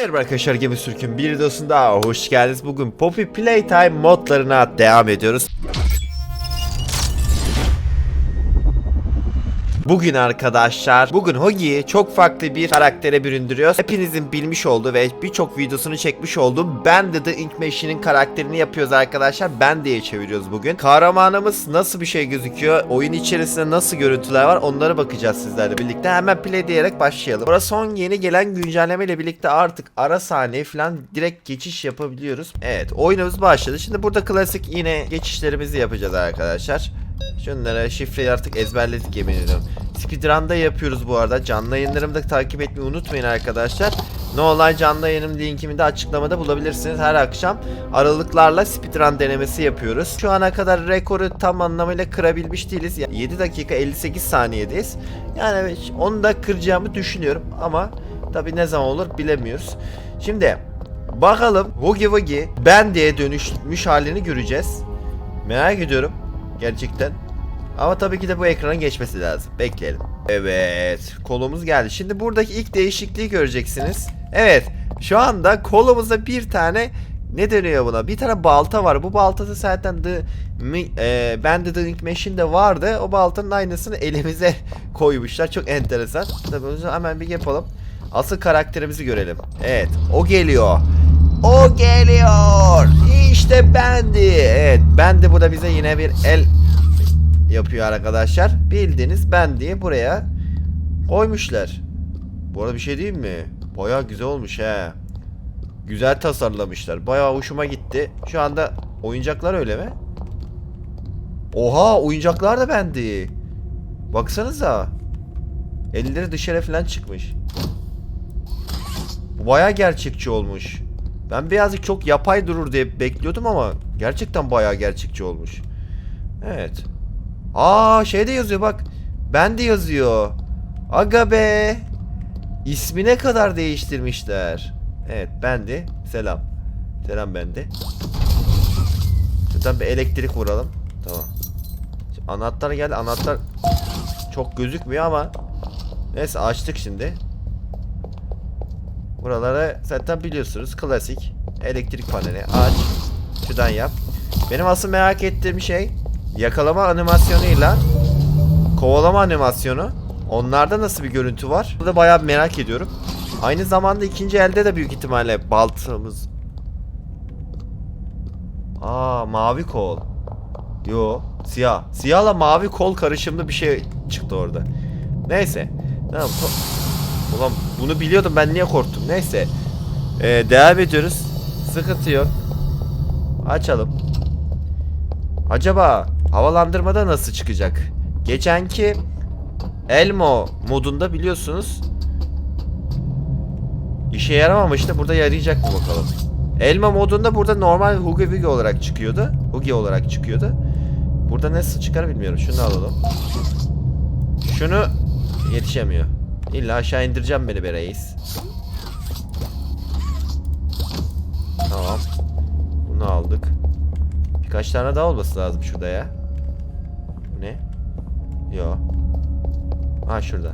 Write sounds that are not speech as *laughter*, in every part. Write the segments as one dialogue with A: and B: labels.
A: Merhaba arkadaşlar Gemi Sürkün bir videosunda hoş geldiniz. Bugün Poppy Playtime modlarına devam ediyoruz. Bugün arkadaşlar, bugün Hogi'yi çok farklı bir karaktere büründürüyoruz. Hepinizin bilmiş olduğu ve birçok videosunu çekmiş olduğum Bandit the Ink Machine'in karakterini yapıyoruz arkadaşlar. Bandit'e çeviriyoruz bugün. Kahramanımız nasıl bir şey gözüküyor, oyun içerisinde nasıl görüntüler var onlara bakacağız sizlerle birlikte. Hemen play diyerek başlayalım. Burası son yeni gelen güncelleme ile birlikte artık ara sahne falan direkt geçiş yapabiliyoruz. Evet, oyunumuz başladı. Şimdi burada klasik yine geçişlerimizi yapacağız arkadaşlar. Şunlara şifreyi artık ezberledik yemin ediyorum. Speedrun'da yapıyoruz bu arada. Canlı yayınlarımı da takip etmeyi unutmayın arkadaşlar. Ne olay canlı yayınım linkimi de açıklamada bulabilirsiniz. Her akşam aralıklarla speedrun denemesi yapıyoruz. Şu ana kadar rekoru tam anlamıyla kırabilmiş değiliz. Yani 7 dakika 58 saniyedeyiz. Yani onu da kıracağımı düşünüyorum ama tabi ne zaman olur bilemiyoruz. Şimdi bakalım Woogie Woogie ben diye dönüşmüş halini göreceğiz. Merak ediyorum. Gerçekten. Ama tabii ki de bu ekranın geçmesi lazım. Bekleyelim. Evet. Kolumuz geldi. Şimdi buradaki ilk değişikliği göreceksiniz. Evet. Şu anda kolumuzda bir tane ne deniyor buna? Bir tane balta var. Bu baltada zaten The e, Bandit the Ink Machine'de vardı. O baltanın aynısını elimize *laughs* koymuşlar. Çok enteresan. Tabii yüzden hemen bir yapalım. Asıl karakterimizi görelim. Evet. O geliyor. O geliyor. İşte Bendi. Evet. Bendi bu da bize yine bir el yapıyor arkadaşlar. Bildiğiniz Bendi'yi buraya koymuşlar. Bu arada bir şey diyeyim mi? Baya güzel olmuş he. Güzel tasarlamışlar. Baya hoşuma gitti. Şu anda oyuncaklar öyle mi? Oha oyuncaklar da Bendi. Baksanıza. Elleri dışarı falan çıkmış. Bu baya gerçekçi olmuş. Ben birazcık çok yapay durur diye bekliyordum ama gerçekten bayağı gerçekçi olmuş. Evet. Aa şey de yazıyor bak. Ben de yazıyor. Aga be. İsmine kadar değiştirmişler. Evet ben de. Selam. Selam ben de. Şuradan bir elektrik vuralım. Tamam. Şimdi anahtar geldi. Anahtar çok gözükmüyor ama neyse açtık şimdi. Buraları zaten biliyorsunuz klasik elektrik paneli aç şuradan yap. Benim asıl merak ettiğim şey yakalama animasyonuyla kovalama animasyonu. Onlarda nasıl bir görüntü var? Burada bayağı merak ediyorum. Aynı zamanda ikinci elde de büyük ihtimalle baltamız. Aa mavi kol. Yo siyah. Siyahla mavi kol karışımlı bir şey çıktı orada. Neyse. Tamam. Ulan bunu biliyordum ben niye korktum. Neyse. Ee, devam ediyoruz. Sıkıntı yok. Açalım. Acaba havalandırmada nasıl çıkacak? Geçenki Elmo modunda biliyorsunuz işe yaramamıştı. Burada yarayacak mı bakalım. Elmo modunda burada normal Hugi Wugi olarak çıkıyordu. Hugi olarak çıkıyordu. Burada nasıl çıkar bilmiyorum. Şunu alalım. Şunu yetişemiyor. İlla aşağı indireceğim beni be reis. Tamam. Bunu aldık. Birkaç tane daha olması lazım şurada ya. Yo. Ha şurada.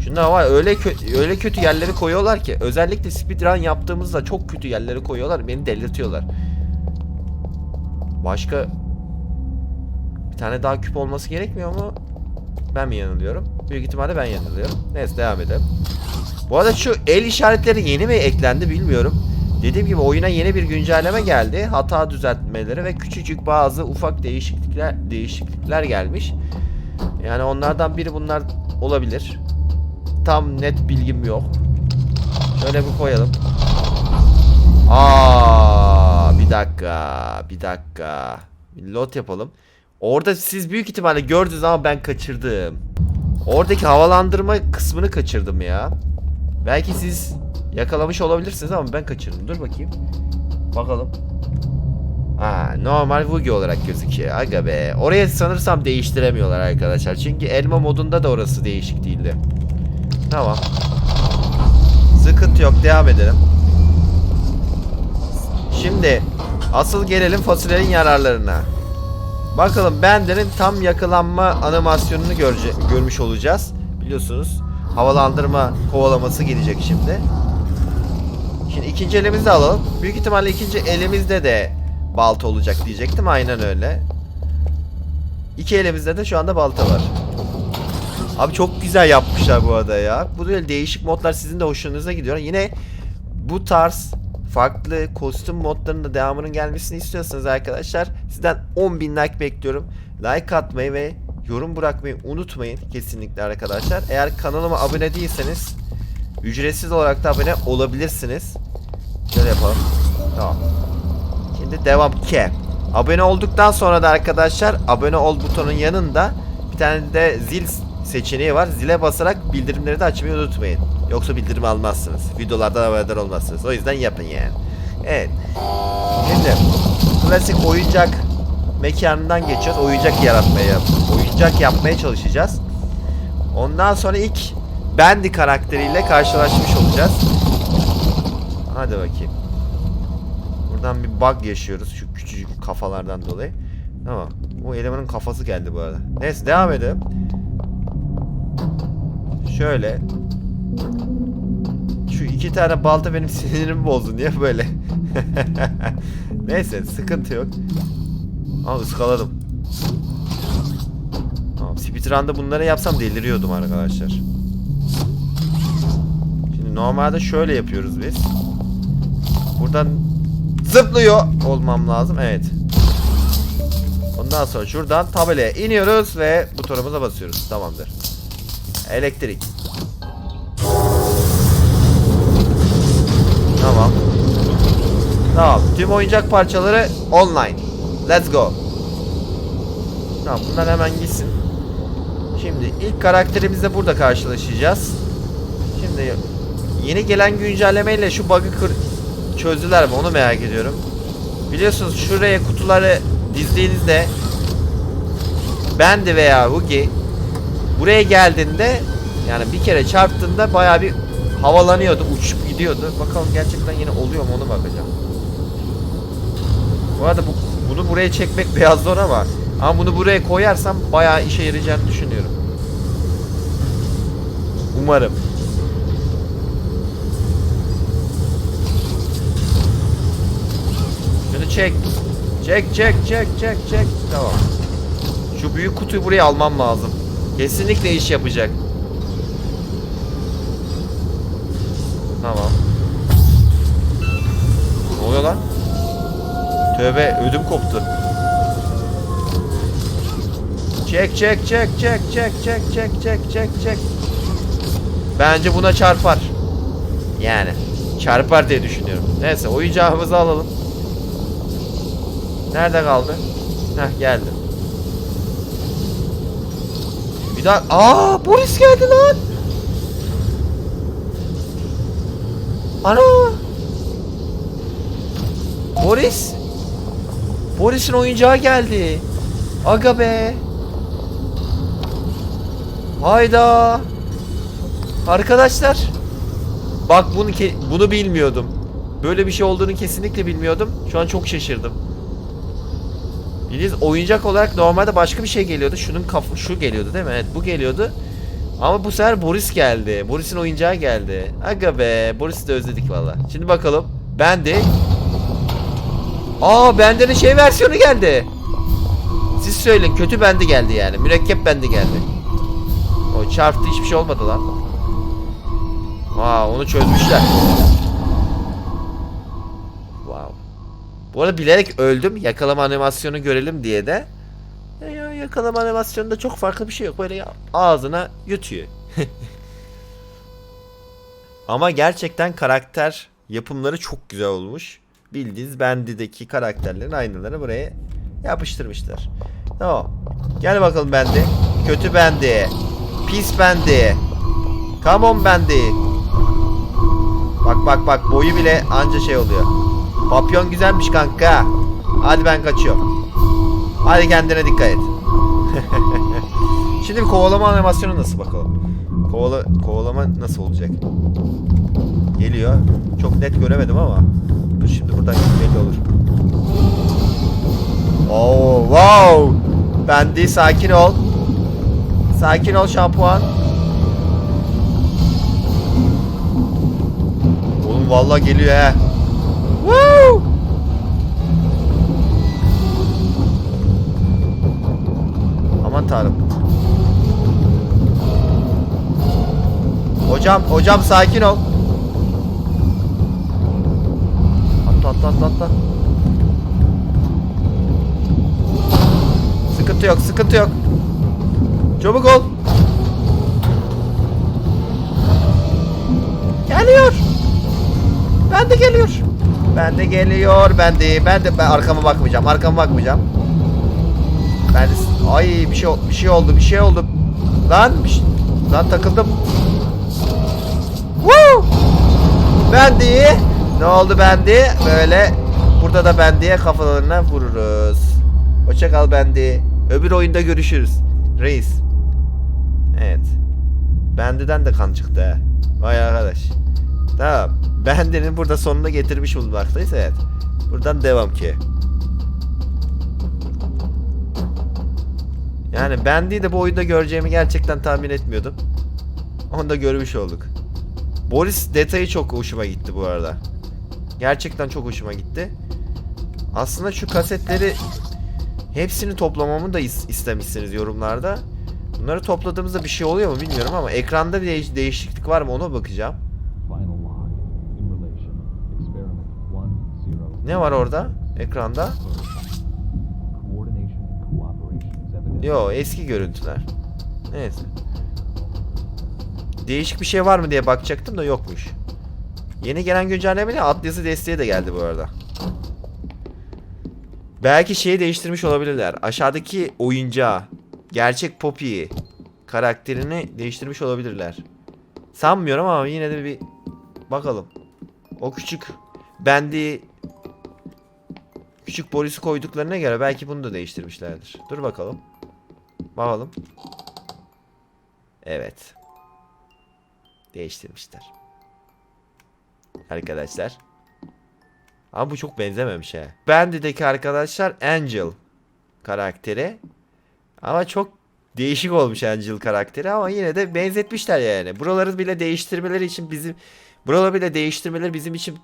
A: Şunda var öyle kötü öyle kötü yerleri koyuyorlar ki özellikle speedrun yaptığımızda çok kötü yerleri koyuyorlar beni delirtiyorlar. Başka bir tane daha küp olması gerekmiyor mu? Ben mi yanılıyorum? Büyük ihtimalle ben yanılıyorum. Neyse devam edelim. Bu arada şu el işaretleri yeni mi eklendi bilmiyorum. Dediğim gibi oyuna yeni bir güncelleme geldi. Hata düzeltmeleri ve küçücük bazı ufak değişiklikler değişiklikler gelmiş. Yani onlardan biri bunlar olabilir. Tam net bilgim yok. Şöyle bir koyalım. Aa, bir dakika, bir dakika. Bir lot yapalım. Orada siz büyük ihtimalle gördünüz ama ben kaçırdım. Oradaki havalandırma kısmını kaçırdım ya. Belki siz yakalamış olabilirsiniz ama ben kaçırdım. Dur bakayım. Bakalım. Ha, normal Woogie olarak gözüküyor. Aga be. Oraya sanırsam değiştiremiyorlar arkadaşlar. Çünkü elma modunda da orası değişik değildi. Tamam. Sıkıntı yok. Devam edelim. Şimdi asıl gelelim fasulyenin yararlarına. Bakalım Bender'in tam yakalanma animasyonunu görece görmüş olacağız. Biliyorsunuz havalandırma kovalaması gelecek şimdi. İkinci elimizi alalım. Büyük ihtimalle ikinci elimizde de balta olacak diyecektim. Aynen öyle. İki elimizde de şu anda balta var. Abi çok güzel yapmışlar bu arada ya. Bu böyle değişik modlar sizin de hoşunuza gidiyor. Yine bu tarz farklı kostüm modlarının da devamının gelmesini istiyorsanız arkadaşlar sizden 10.000 like bekliyorum. Like atmayı ve yorum bırakmayı unutmayın kesinlikle arkadaşlar. Eğer kanalıma abone değilseniz ücretsiz olarak da abone olabilirsiniz. Şöyle yapalım. Tamam. Şimdi devam ki. Abone olduktan sonra da arkadaşlar abone ol butonun yanında bir tane de zil seçeneği var. Zile basarak bildirimleri de açmayı unutmayın. Yoksa bildirim almazsınız. Videolardan haberdar olmazsınız. O yüzden yapın yani. Evet. Şimdi klasik oyuncak mekanından geçiyoruz. Oyuncak yaratmaya, oyuncak yapmaya çalışacağız. Ondan sonra ilk Bendy karakteriyle karşılaşmış olacağız. Hadi bakayım. Buradan bir bug yaşıyoruz şu küçücük kafalardan dolayı. Tamam. Bu elemanın kafası geldi bu arada. Neyse devam edelim. Şöyle. Şu iki tane balta benim *laughs* sinirimi bozdu. Niye böyle? *laughs* Neyse sıkıntı yok. Ama ıskaladım. Tamam, speedrun'da bunları yapsam deliriyordum arkadaşlar. Şimdi normalde şöyle yapıyoruz biz. Buradan zıplıyor olmam lazım. Evet. Ondan sonra şuradan tabelaya iniyoruz ve butonumuza basıyoruz. Tamamdır. Elektrik. Tamam. Tamam. Tüm oyuncak parçaları online. Let's go. Tamam bunlar hemen gitsin. Şimdi ilk karakterimizle burada karşılaşacağız. Şimdi yeni gelen güncellemeyle şu bug'ı çözdüler mi onu merak ediyorum. Biliyorsunuz şuraya kutuları dizdiğinizde Bendy veya Hugi buraya geldiğinde yani bir kere çarptığında baya bir havalanıyordu, uçup gidiyordu. Bakalım gerçekten yine oluyor mu onu bakacağım. Bu arada bu, bunu buraya çekmek *laughs* biraz zor ama ama bunu buraya koyarsam bayağı işe yarayacağını düşünüyorum. Umarım. Çek. Çek çek çek çek çek. Tamam. Şu büyük kutuyu buraya almam lazım. Kesinlikle iş yapacak. Tamam. Ne oluyor lan? Tövbe ödüm koptu. Çek çek çek çek çek çek çek çek çek çek. Bence buna çarpar. Yani çarpar diye düşünüyorum. Neyse oyuncağımızı alalım. Nerede kaldı? Heh geldi. Bir daha... Aa Boris geldi lan. Ana. Boris. Boris'in oyuncağı geldi. Aga be. Hayda. Arkadaşlar. Bak bunu bunu bilmiyordum. Böyle bir şey olduğunu kesinlikle bilmiyordum. Şu an çok şaşırdım. Bildiğiniz oyuncak olarak normalde başka bir şey geliyordu. Şunun kaf şu geliyordu değil mi? Evet bu geliyordu. Ama bu sefer Boris geldi. Boris'in oyuncağı geldi. Aga be. Boris'i de özledik valla. Şimdi bakalım. Bendi. Aa Bendi'nin şey versiyonu geldi. Siz söyleyin. Kötü Bendi geldi yani. Mürekkep Bendi geldi. O çarptı hiçbir şey olmadı lan. Aa onu çözmüşler. Bu arada bilerek öldüm. Yakalama animasyonu görelim diye de. Ya, ya, yakalama animasyonunda çok farklı bir şey yok. Böyle ağzına yutuyor. *laughs* Ama gerçekten karakter yapımları çok güzel olmuş. Bildiğiniz Bendy'deki karakterlerin aynılarını buraya yapıştırmışlar. Tamam. Gel bakalım Bendy. Kötü Bendy. Pis Bendy. Come on Bendy. Bak bak bak boyu bile anca şey oluyor. Papyon güzelmiş kanka. Hadi ben kaçıyorum. Hadi kendine dikkat et. *laughs* Şimdi kovalama animasyonu nasıl bakalım. Kovala, kovalama nasıl olacak? Geliyor. Çok net göremedim ama. Dur şimdi buradan belli olur. Oo, wow. Bendi sakin ol. Sakin ol şampuan. Oğlum vallahi geliyor he. Aman tanrım. Hocam, hocam sakin ol. Atla atla atla atla. Sıkıntı yok, sıkıntı yok. Çabuk ol. Geliyor. Ben de geliyor. Ben de geliyor. Ben de ben de ben arkama bakmayacağım. Arkama bakmayacağım. Ben de ay bir şey bir şey oldu. Bir şey oldu. Lan şey- lan takıldım. Woo! Ben de ne oldu ben de böyle burada da ben diye kafalarına vururuz. Hoşça kal ben de. Öbür oyunda görüşürüz. Reis. Evet. Bendi'den de kan çıktı. Vay arkadaş. Tamam. Bendi'nin burada sonuna getirmiş bulunmaktayız evet. Buradan devam ki. Yani Bendi'yi de bu oyunda göreceğimi gerçekten tahmin etmiyordum. Onu da görmüş olduk. Boris detayı çok hoşuma gitti bu arada. Gerçekten çok hoşuma gitti. Aslında şu kasetleri hepsini toplamamı da is- istemişsiniz yorumlarda. Bunları topladığımızda bir şey oluyor mu bilmiyorum ama ekranda bir değiş- değişiklik var mı ona bakacağım.
B: Final log. Simulation. Experiment 1 0.
A: Ne var orada ekranda? Yo eski görüntüler. Neyse. Değişik bir şey var mı diye bakacaktım da yokmuş. Yeni gelen güncellemeyle Atlas'ı desteği de geldi bu arada. Belki şeyi değiştirmiş olabilirler. Aşağıdaki oyuncağı, gerçek Poppy'yi, karakterini değiştirmiş olabilirler. Sanmıyorum ama yine de bir bakalım. O küçük bendi küçük Boris'i koyduklarına göre belki bunu da değiştirmişlerdir. Dur bakalım. Bakalım. Evet. Değiştirmişler. Arkadaşlar. Ama bu çok benzememiş he. Bandy'deki arkadaşlar Angel karakteri. Ama çok değişik olmuş Angel karakteri ama yine de benzetmişler yani. Buraları bile değiştirmeleri için bizim buraları bile değiştirmeleri bizim için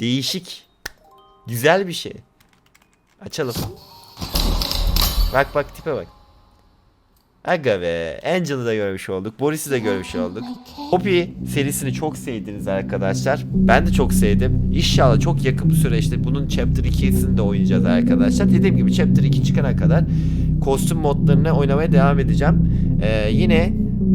A: değişik. Güzel bir şey. Açalım. Bak bak tipe bak. Aga be. Angel'ı da görmüş olduk. Boris'i de görmüş olduk. Poppy serisini çok sevdiniz arkadaşlar. Ben de çok sevdim. İnşallah çok yakın bir süreçte bunun Chapter 2'sini de oynayacağız arkadaşlar. Dediğim gibi Chapter 2 çıkana kadar kostüm modlarını oynamaya devam edeceğim. Ee, yine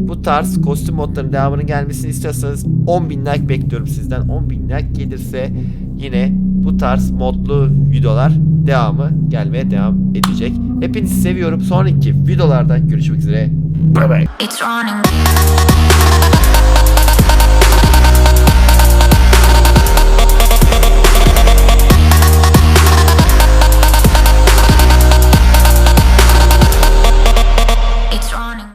A: bu tarz kostüm modlarının devamının gelmesini istiyorsanız 10.000 like bekliyorum sizden. 10.000 like gelirse yine bu tarz modlu videolar devamı gelmeye devam edecek. Hepinizi seviyorum. Sonraki videolarda görüşmek üzere. Bye bye.